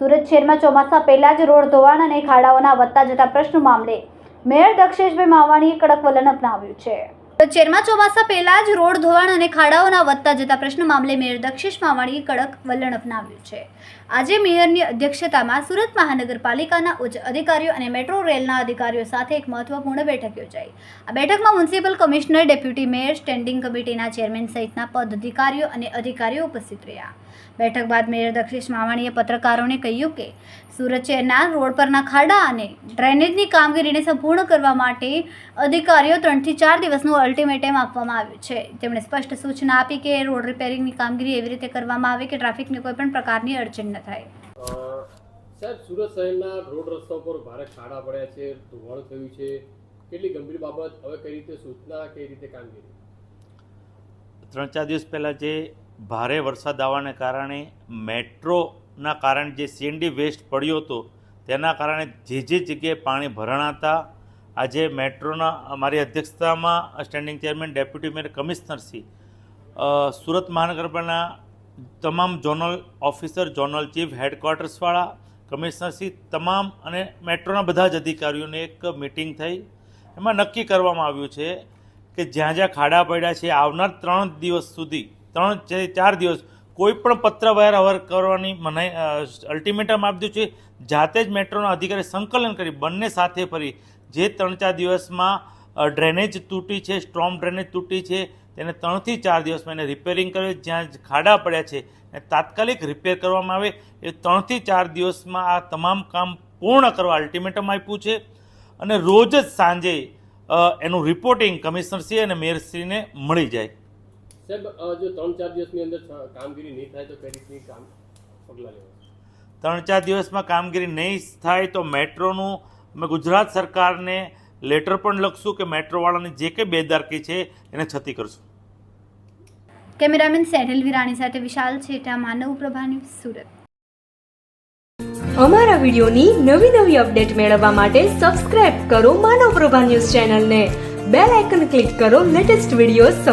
સુરત શહેરમાં ચોમાસા પહેલા જ રોડ ધોવાણ અને ખાડાઓના વધતા જતા પ્રશ્નો મામલે મેયર દક્ષેશભાઈ માવાણીએ કડક વલણ અપનાવ્યું છે. શહેરમાં ચોમાસા પહેલા જ રોડ ધોવાણ અને ખાડાઓના વધતા જતા પ્રશ્નો મામલે મેયર દક્ષેશ માવાણીએ કડક વલણ અપનાવ્યું છે. આજે મેયરની અધ્યક્ષતામાં સુરત મહાનગરપાલિકાના ઉચ્ચ અધિકારીઓ અને મેટ્રો રેલના અધિકારીઓ સાથે એક મહત્વપૂર્ણ બેઠક યોજાઈ. આ બેઠકમાં municipal commissioner, deputy mayor, standing કમિટીના ચેરમેન સહિતના પદ અધિકારીઓ અને અધિકારીઓ ઉપસ્થિત રહ્યા. બેઠક બાદ મેયર દક્ષેશ માવાણીએ પત્રકારોને કહ્યું કે, સુરત શહેરના રોડ પરના ખાડા અને ડ્રેનેજની કામગીરીને સંપૂર્ણ કરવા માટે અધિકારીઓ ત્રણથી ચાર દિવસનું અલ્ટિમેટમ આપવામાં આવ્યું છે. તેમણે સ્પષ્ટ સૂચના આપી કે રોડ રિપેરિંગની કામગીરી એવી રીતે કરવામાં આવે કે ટ્રાફિકને કોઈ પણ પ્રકારની અડચણ ન થાય. સાહેબ સુરત શહેરના રોડ રસ્તા પર ભારે ખાડા પડ્યા છે ધોવાણ થયું છે. કેટલી ગંભીર બાબત? હવે કઈ રીતે સૂચના કઈ રીતે કામગીરી? ત્રણ ચાર દિવસ પહેલાં જે ભારે વરસાદ આવવાને કારણે મેટ્રોના કારણે જે સીએનડી વેસ્ટ પડ્યો હતો તેના કારણે જે જે જગ્યાએ પાણી ભરાણા હતા આજે મેટ્રોના અમારી અધ્યક્ષતામાં સ્ટેન્ડિંગ ચેરમેન, ડેપ્યુટી મેયર કમિશનરશ્રી સુરત મહાનગરપાલિકાના તમામ ઝોનલ ઓફિસર, ઝોનલ ચીફ હેડક્વાર્ટર્સવાળા કમિશનરશ્રી તમામ અને મેટ્રોના બધા જ અધિકારીઓને એક મિટિંગ થઈ. એમાં નક્કી કરવામાં આવ્યું છે કે જ્યાં જ્યાં ખાડા પડ્યા છે, આવનાર ત્રણ દિવસ સુધી, ત્રણ ચાર દિવસ કોઈ પણ પત્ર અવર કરવાની મનાઈ અલ્ટિમેટમ આપી દીધું છે. જાતે જ મેટ્રોના અધિકારી સંકલન કરી, બંને સાથે ફરી. જે ત્રણ ચાર દિવસમાં ડ્રેનેજ તૂટી છે સ્ટ્રોમ ડ્રેનેજ તૂટી છે, તેને ત્રણથી ચાર દિવસમાં એને રિપેરિંગ કરે જ્યાં ખાડા પડ્યા છે એ તાત્કાલિક રિપેર કરવામાં આવે. એ ત્રણથી ચાર દિવસમાં આ તમામ કામ પૂર્ણ કરવા અલ્ટિમેટમ આપ્યું છે. અને રોજ જ સાંજે એનું રિપોર્ટિંગ કમિશનરશ્રી અને મેયરશ્રીને મળી જાય. સાહેબ જો ત્રણ ચાર દિવસની અંદર કામગીરી નહીં થાય તો કઈ રીતની કામ પગલાં લેવા? ત્રણ ચાર દિવસમાં કામગીરી નહીં થાય તો મેટ્રોનું અમે ગુજરાત સરકારને લેટર પણ લખશું કે મેટ્રોવાળાની જે કંઈ બેદારકી છે એને છતી કરશું. કેમેરામેન સેનલ વિરાણી સાથે વિશાલ છેટા માનવ પ્રભા ન્યૂઝ સુરત. અમારા વિડીયોની નવી નવી અપડેટ મેળવવા માટે સબસ્ક્રાઇબ કરો માનવ પ્રભા ન્યૂઝ ચેનલને. બેલ આઇકન ક્લિક કરો લેટેસ્ટ વીડિયો સૌ